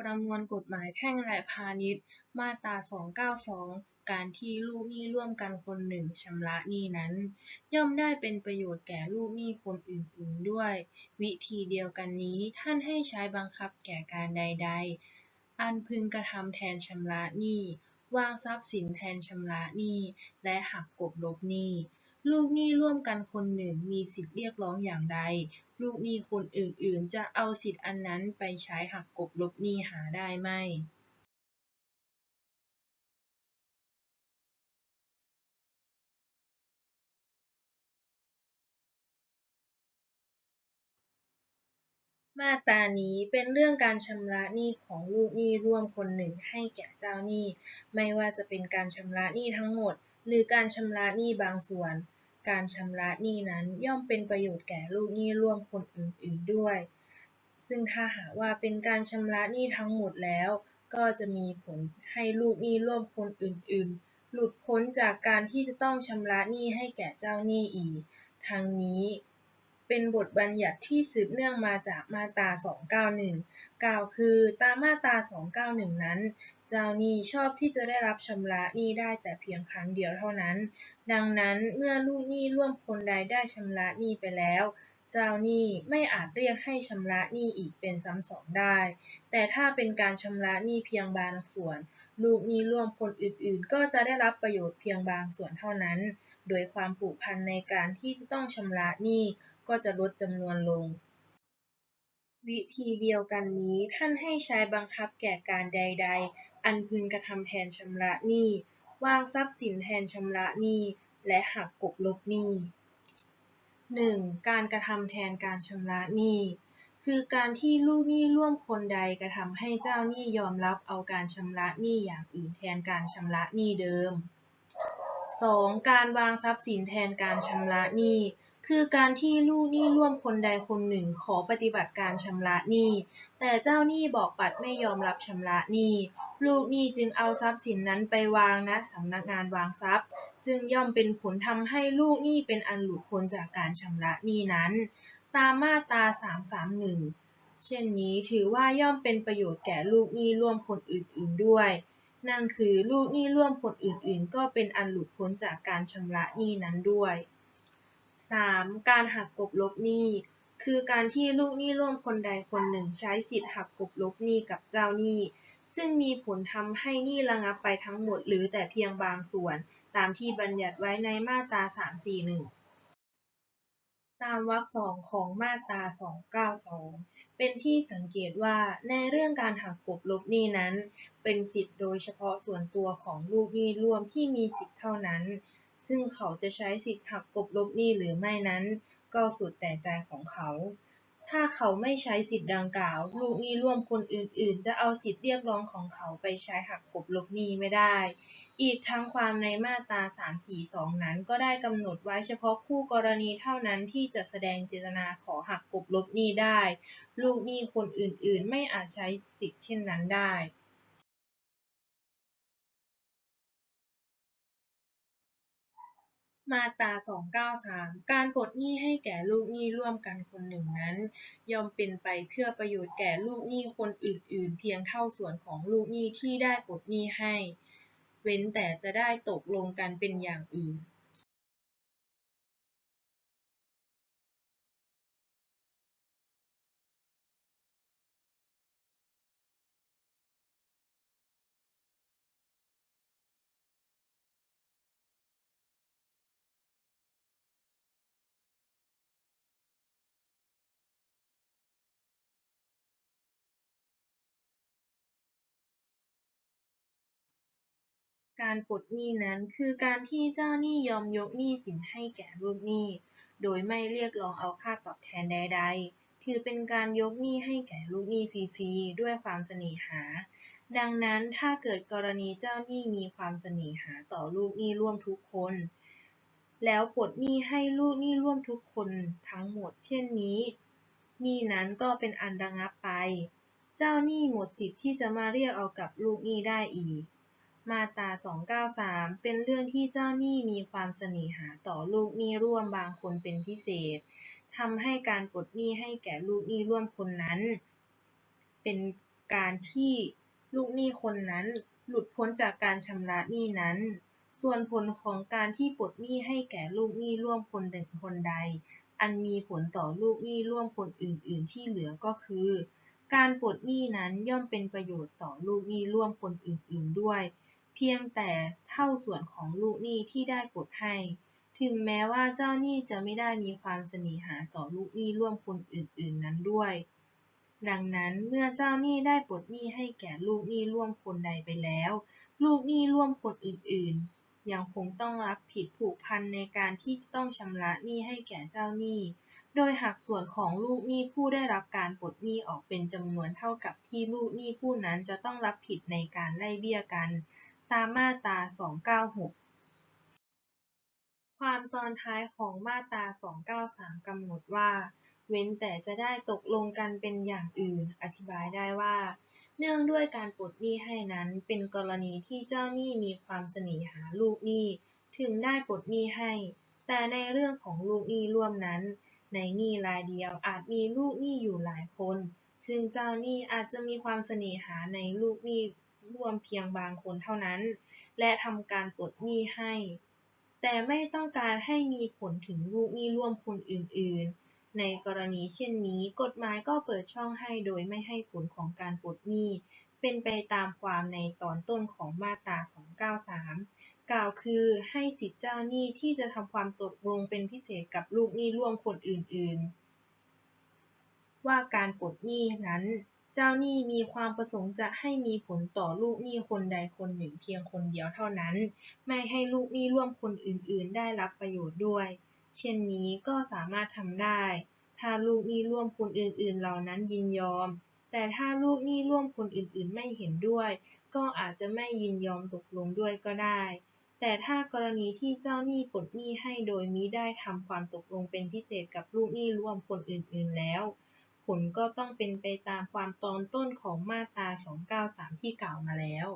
ประมวลกฎหมายแพ่งและพาณิชย์ มาตรา 292 การที่ลูกหนี้ร่วมกันคนหนึ่งชำระหนี้นั้น ย่อมได้เป็นประโยชน์แก่ลูกหนี้คนอื่นๆด้วย วิธีเดียวกันนี้ท่านให้ใช้บังคับแก่การใด ๆ อันพึงกระทำแทนชำระหนี้วางทรัพย์สินแทนชำระหนี้ และหักกบลบหนี้ ลูกหนี้ร่วมกันคนหนึ่งมีสิทธิเรียกร้องอย่างใด ลูกหนี้คนอื่นๆ จะเอาสิทธิอันนั้นไปใช้หักกบลบหนี้หาได้ไหมมาตรานี้เป็นเรื่องการชำระหนี้ของลูกหนี้ร่วมคนหนึ่งให้แก่เจ้าหนี้ ไม่ว่าจะเป็นการชำระหนี้ทั้งหมด หรือการชำระหนี้บางส่วน การชำระหนี้นั้นย่อมเป็นประโยชน์แก่ลูกหนี้ร่วมคนอื่นๆด้วย ซึ่งถ้าหากว่าเป็นการชำระหนี้ทั้งหมดแล้ว ก็จะมีผลให้ลูกหนี้ร่วมคนอื่นๆ หลุดพ้นจากการที่จะต้องชำระหนี้ให้แก่เจ้าหนี้อีก ทั้งนี้เป็นบทบัญญัติที่สืบเนื่องมาจากมาตรา 291 กล่าวคือตามมาตรา 291 นั้น เจ้าหนี้ชอบที่จะได้รับชำระหนี้ได้แต่เพียงครั้งเดียวเท่านั้น ดังนั้นเมื่อลูกหนี้ร่วมคนใดได้ชำระหนี้ไปแล้ว เจ้าหนี้ไม่อาจเรียกให้ชำระหนี้อีกเป็นซ้ำสองได้ แต่ถ้าเป็นการชำระหนี้เพียงบางส่วน ลูกหนี้ร่วมคนอื่นๆ ก็จะได้รับประโยชน์เพียงบางส่วนเท่านั้น โดยความผูกพันในการที่จะต้องชำระหนี้ก็จะลดจำนวนลงวิธีเดียวกันนี้ท่านให้ใช้บังคับแก่การใดๆ อันพึงกระทำแทนชำระหนี้ วางทรัพย์สินแทนชำระหนี้ และหักกบลบหนี้ 1. การกระทำแทนการชำระหนี้ คือการที่ลูกหนี้ร่วมคนใดกระทำให้เจ้าหนี้ยอมรับเอาการชำระหนี้อย่างอื่นแทนการชำระหนี้เดิม 2. การวางทรัพย์สินแทนการชำระหนี้ คือการที่ลูกหนี้ร่วมคนใดคนหนึ่งขอปฏิบัติการชำระหนี้ แต่เจ้าหนี้บอกปัดไม่ยอมรับชำระหนี้ ลูกหนี้จึงเอาทรัพย์สินนั้นไปวางณสำนักงานวางทรัพย์ ซึ่งย่อมเป็นผลทำให้ลูกหนี้เป็นอันหลุดพ้นจากการชำระหนี้นั้น ตามมาตรา331 เช่นนี้ถือว่าย่อมเป็นประโยชน์แก่ลูกหนี้ร่วมคนอื่น ๆด้วย นั่นคือลูกหนี้ร่วมคนอื่น ๆ ก็เป็นอันหลุดพ้นจากการชำระหนี้นั้นด้วย 3. การหักกบลบหนี้ คือการที่ลูกหนี้ร่วมคนใดคนหนึ่งใช้สิทธิหักกบลบหนี้กับเจ้าหนี้ ซึ่งมีผลทำให้หนี้ระงับไปทั้งหมดหรือแต่เพียงบางส่วน ตามที่บัญญัติไว้ในมาตรา 341 ตามวรรคสองของมาตรา 292 เป็นที่สังเกตว่าในเรื่องการหักกบลบหนี้นั้น เป็นสิทธิโดยเฉพาะส่วนตัวของลูกหนี้ร่วมที่มีสิทธิเท่านั้น ซึ่งเขาจะใช้สิทธิหักกบลบหนี้หรือไม่นั้น ก็สุดแต่ใจของเขา ถ้าเขาไม่ใช้สิทธิดังกล่าว ลูกหนี้ร่วมคนอื่น ๆ จะเอาสิทธิเรียกร้องของเขาไปใช้หักกบลบหนี้ไม่ได้ อีกทั้งความในมาตรา 342 นั้น ก็ได้กำหนดไว้เฉพาะคู่กรณีเท่านั้นที่จะแสดงเจตนาขอหักกบลบหนี้ได้ ลูกหนี้คนอื่น ๆ ไม่อาจใช้สิทธิเช่นนั้นได้ มาตรา 293 การปลดหนี้ให้แก่ลูกหนี้ร่วมกันคนหนึ่งนั้น ย่อมเป็นไปเพื่อประโยชน์แก่ลูกหนี้คนอื่น ๆ เพียงเท่าส่วนของลูกหนี้ที่ได้ปลดหนี้ให้ เว้นแต่จะได้ตกลงกันเป็นอย่างอื่น การปลดหนี้นั้นคือการที่เจ้าหนี้ยอมยกหนี้สินให้แก่ลูกหนี้ โดยไม่เรียกร้องเอาค่าตอบแทนใด ๆ ถือเป็นการยกหนี้ให้แก่ลูกหนี้ฟรีๆ ด้วยความเสน่หา ดังนั้นถ้าเกิดกรณีเจ้าหนี้มีความเสน่หาต่อลูกหนี้ร่วมทุกคน แล้วปลดหนี้ให้ลูกหนี้ร่วมทุกคนทั้งหมด เช่นนี้ หนี้นั้นก็เป็นอันระงับไป เจ้าหนี้หมดสิทธิ์ที่จะมาเรียกเอากับลูกหนี้ได้อีก มาตรา 293 เป็นเรื่องที่เจ้าหนี้มีความเสน่หาต่อลูกหนี้ร่วมบางคนเป็นพิเศษ ทำให้การปลดหนี้ให้แก่ลูกหนี้ร่วมคนนั้น เป็นการที่ลูกหนี้คนนั้นหลุดพ้นจากการชำระหนี้นั้น ส่วนผลของการที่ปลดหนี้ให้แก่ลูกหนี้ร่วมคนหนึ่งคนใด อันมีผลต่อลูกหนี้ร่วมคนอื่น ๆ ที่เหลือก็คือการปลดหนี้นั้นย่อมเป็นประโยชน์ต่อลูกหนี้ร่วมคนอื่น ๆ ด้วย พียงแต่เท่าส่วนของลูกหนี้ที่ได้ปลดให้ ถึงแม้ว่าเจ้าหนี้จะไม่ได้มีความเสน่หาต่อลูกหนี้ร่วมคนอื่นๆนั้นด้วย ดังนั้นเมื่อเจ้าหนี้ได้ปลดหนี้ให้แก่ลูกหนี้ร่วมคนใดไปแล้ว ลูกหนี้ร่วมคนอื่นๆ ยังคงต้องรับผิดผูกพันในการที่จะต้องชำระหนี้ให้แก่เจ้าหนี้ โดยหักส่วนของลูกหนี้ผู้ได้รับการปลดหนี้ออกเป็นจำนวนเท่ากับที่ลูกหนี้ผู้นั้นจะต้องรับผิดในการไล่เบี้ยกัน ตามมาตรา 296 ความตอนท้ายของมาตรา 293 กำหนดว่า เว้นแต่จะได้ตกลงกันเป็นอย่างอื่น อธิบายได้ว่า เนื่องด้วยการปลดหนี้ให้นั้น เป็นกรณีที่เจ้าหนี้มีความเสน่หาลูกหนี้ ถึงได้ปลดหนี้ให้ แต่ในเรื่องของลูกหนี้ร่วมนั้น ในหนี้รายเดียวอาจมีลูกหนี้อยู่หลายคน ซึ่งเจ้าหนี้อาจจะมีความเสน่หาในลูกหนี้ ร่วมเพียงบางคนเท่านั้น และทำการปลดหนี้ให้ แต่ไม่ต้องการให้มีผลถึงลูกหนี้ร่วมคนอื่น ๆ ในกรณีเช่นนี้ กฎหมายก็เปิดช่องให้โดยไม่ให้ผลของการปลดหนี้ เป็นไปตามความในตอนต้นของมาตรา 293 กล่าวคือให้สิทธิเจ้าหนี้ที่จะทำความตกลงเป็นพิเศษกับลูกหนี้ร่วมคนอื่น ๆ ว่าการปลดหนี้นั้น เจ้าหนี้มีความประสงค์จะให้มีผลต่อลูกหนี้คนใดคนหนึ่งเพียงคนเดียวเท่านั้น ไม่ให้ลูกหนี้ร่วมคนอื่น ๆ ได้รับประโยชน์ด้วย เช่นนี้ก็สามารถทำได้ ถ้าลูกหนี้ร่วมคนอื่น ๆ เหล่านั้นยินยอม แต่ถ้าลูกหนี้ร่วมคนอื่น ๆ ไม่เห็นด้วย ก็อาจจะไม่ยินยอมตกลงด้วยก็ได้ แต่ถ้ากรณีที่เจ้าหนี้ปลดหนี้ให้โดยมิได้ทำความตกลงเป็นพิเศษกับลูกหนี้ร่วมคนอื่น ๆ แล้ว ผลก็ต้องเป็นไปตามความตอนต้นของมาตรา 293 ที่กล่าวมาแล้ว